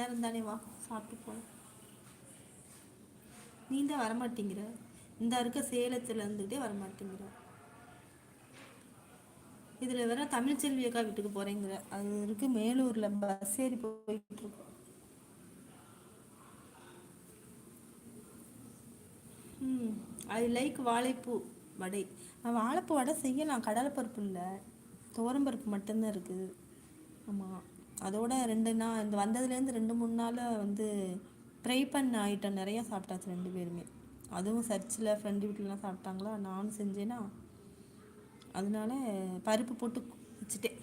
நேரம் தானே வா சாப்பிட்டு போகலாம் நீ தான் வரமாட்டேங்கிற. இந்த இருக்க சேலத்தில் இருந்துகிட்டே வரமாட்டேங்கிற. இதில் வேற தமிழ்ச்செல்வி அக்கா வீட்டுக்கு போகிறேங்கிற அது இருக்கு மேலூரில் பஸ் ஏறி போயிட்டு இருக்கோம் ம் ஐ லைக் வாழைப்பூ வடை. வாழைப்பூ வடை செய்யலாம். கடலைப்பருப்பு இல்லை. துவரம்பருப்பு மட்டும்தான் இருக்குது. ஆமாம் அதோட ரெண்டு நாள் இந்த வந்ததுலேருந்து ரெண்டு மூணு நாள் வந்து ட்ரை பண்ண ஐட்டம் நிறையா சாப்பிட்டாச்சு ரெண்டு பேருமே. அதுவும் சர்ச்சில் ஃப்ரெண்டு வீட்டிலலாம் சாப்பிட்டாங்களா? நானும் செஞ்சேன்னா அதனால பருப்பு போட்டு வச்சுட்டேன்.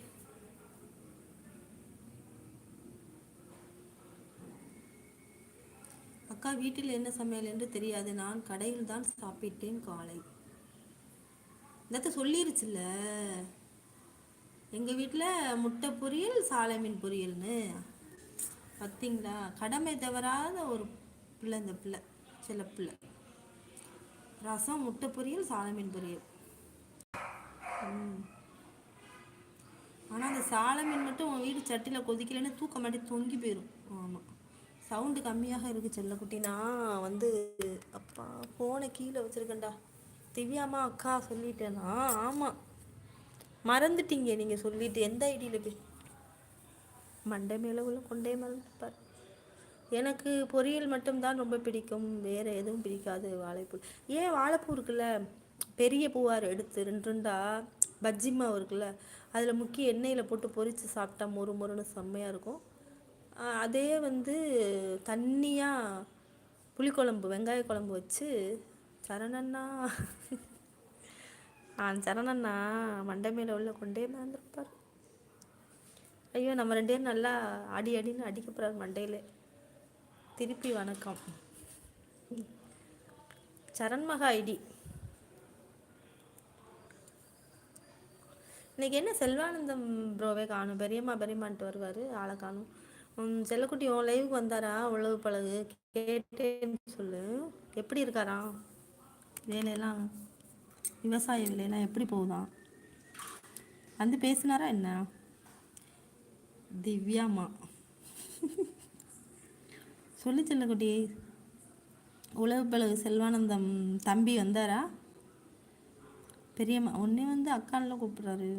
அக்கா வீட்டில் என்ன சமையல் என்று தெரியாது. நான் கடையில் தான் சாப்பிட்டேன் காலை. இந்த சொல்லிருச்சுல்ல? எங்கள் வீட்டில் முட்டை பொரியல் சாலை மீன் பொரியல்னு. பார்த்தீங்களா கடமை தவறாத ஒரு பிள்ளை இந்த பிள்ளை சில பிள்ளை. ரசம் முட்டை பொரியல் சாலை மீன் பொரியல். ஆனால் அந்த சாலை மீன் மட்டும் உன் வீடு சட்டியில் கொதிக்கலைன்னு தூக்க மாட்டி தொங்கி போயிடும் ஆமாம் சவுண்டு கம்மியாக இருக்குது செல்லக்குட்டி நான் வந்து அப்பா ஃபோனை கீழே வச்சுருக்கேன்டா. திவ்யாமா அக்கா சொல்லிட்டேனா? ஆமாம் மறந்துட்டீங்க நீங்கள் சொல்லிட்டு எந்த ஐடியில் போய் மண்டை மேலே உள்ள கொண்டே மறந்துப்பார் எனக்கு பொரியல் மட்டும்தான் ரொம்ப பிடிக்கும். வேறு எதுவும் பிடிக்காது. வாழைப்பூ. ஏன் வாழைப்பூ இருக்குல்ல? பெரிய பூவார் எடுத்து ரெண்டு ரெண்டா பஜ்ஜி மாவு இருக்குல்ல? அதில் முக்கிய எண்ணெயில் போட்டு பொரித்து சாப்பிட்டா மொறு மொறுன்னு செம்மையாக இருக்கும். அதே வந்து தண்ணியாக புளிக்குழம்பு வெங்காய குழம்பு வச்சு சரணண்ணா. ஆ சரணண்ணா மண்டை மேலே உள்ள கொண்டே மறந்துருப்பார் ஐயோ நம்ம ரெண்டு பேரும் நல்லா அடி அடின்னு அடிக்க போகிறார் மண்டையில். திருப்பி வணக்கம். சரண்மகா ஐடி. இன்னைக்கு என்ன செல்வானந்தம் ப்ரோவே காணும்? பெரியம்மா பெரியம்மான்ட்டு வருவார் ஆளை காணும். செல்லக்குட்டி உன் லைவுக்கு வந்தாரா? உழவு பழகு கேட்டேன்னு சொல்லு. எப்படி இருக்காரா வேலையெல்லாம் விவசாய வேலையெல்லாம் எப்படி போகுதான் வந்து பேசினாரா என்ன? திவ்யாமா சொல்லு செல்லக்குட்டி. உழவு பிளவு செல்வானந்தம் தம்பி வந்தாரா? பெரியம்மா உன்னே வந்து அக்கான்லாம் கூப்பிட்றாரு.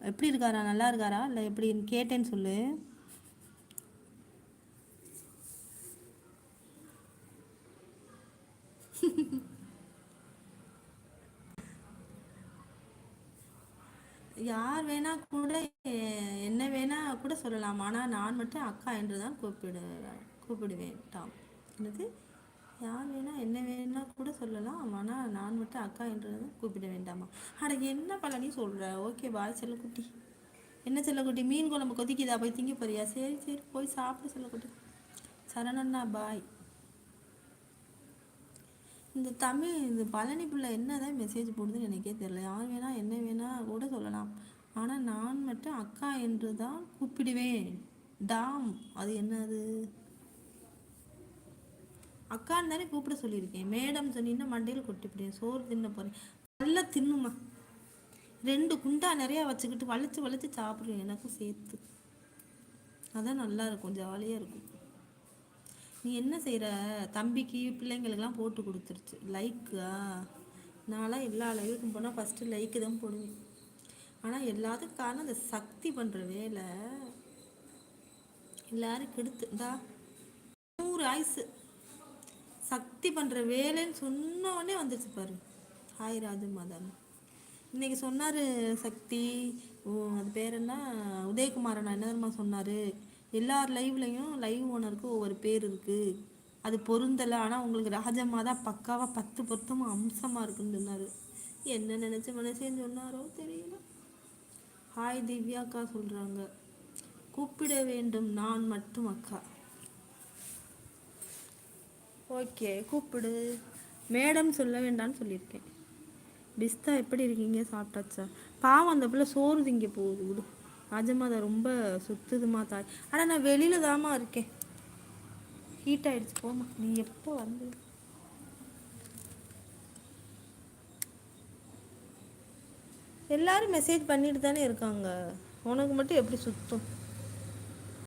எப்படி இருக்காரா? நல்லா இருக்காரா? இல்லை எப்படி? கேட்டேன்னு சொல்லு. யார் வேணா கூட என்ன வேணா கூட சொல்லலாம். ஆனால் நான் மட்டும் அக்கா என்று தான் கூப்பிடு கூப்பிடுவேன் டாம் என்னது? யார் வேணா என்ன வேணா கூட சொல்லலாம். ஆனால் நான் மட்டும் அக்கா என்று தான் கூப்பிட வேண்டாமா அட என்ன பழனி சொல்கிற ஓகே பாய் செல்லக்குட்டி. என்ன செல்லக்குட்டி? மீன் குழம்பு கொதிக்குதா? போய் திங்க போறியா? சரி சரி போய் சாப்பிட செல்லக்குட்டி. சரணண்ணா பாய். இந்த தமிழ் இந்த பழனி பிள்ளை என்ன தான் மெசேஜ் போடுதுன்னு எனக்கே தெரியல. யார் வேணால் என்ன வேணால் கூட சொல்லலாம். ஆனால் நான் மட்டும் அக்கா என்று தான் கூப்பிடுவேன். டாம் அது என்னது? அக்கான்னு தானே கூப்பிட சொல்லியிருக்கேன். மேடம் சொன்னீங்கன்னா மண்டையில் கொட்டிப்பிடுவேன் சோறு தின்ன போகிறேன் நல்லா தின்னுமா? ரெண்டு குண்டா நிறையா வச்சுக்கிட்டு வளைச்சி வளைச்சி சாப்பிடுவேன். எனக்கும் சேர்த்து. அதான் நல்லா இருக்கும். ஜாலியாக இருக்கும். நீ என்ன செய்கிற தம்பிக்கு பிள்ளைங்களுக்கெல்லாம் போட்டு கொடுத்துருச்சு. லைக்கா நான்லாம் எல்லா லைவுக்கும் போனால் ஃபஸ்ட்டு லைக்கு தான் போடுவேன். ஆனால் எல்லாத்துக்கும் காரணம் அந்த சக்தி பண்ணுற வேலை. எல்லாரும் கெடுத்துடா நூறு ஆயுசு. சக்தி பண்ணுற வேலைன்னு சொன்ன உடனே பாரு. ஹாய் ராஜு மாதன் இன்றைக்கி சொன்னார் சக்தி. அது பேர் என்ன? உதயகுமாரன் என்ன சொன்னார்? எல்லார் லைவ்லையும் லைவ் ஓனருக்கு ஒவ்வொரு பேர் இருக்குது அது பொருந்தலை. ஆனால் உங்களுக்கு ராஜம்மா தான் பக்காவாக பத்து பொருத்தமும் அம்சமாக இருக்குன்னு சொன்னார். என்ன நினச்ச மனசேன்னு சொன்னாரோ தெரியல. ஹாய் திவ்யாக்கா சொல்கிறாங்க கூப்பிட வேண்டும் நான் மட்டும் அக்கா. ஓகே கூப்பிடு. மேடம் சொல்ல வேண்டாம்னு சொல்லியிருக்கேன். பிஸ்தா எப்படி இருக்கீங்க? சாப்பிட்டாச்சா? பாவம் அந்த பிள்ளை சோறு திங்க போகுது. விடு ராஜமாதா ரொம்ப சுத்துதுமா தாய். ஆனால் நான் வெளியில் தாமா இருக்கேன். ஹீட் ஆயிடுச்சு போமா நீ எப்போ வந்து? எல்லாரும் மெசேஜ் பண்ணிட்டு தானே இருக்காங்க. உனக்கு மட்டும் எப்படி சுத்தம்?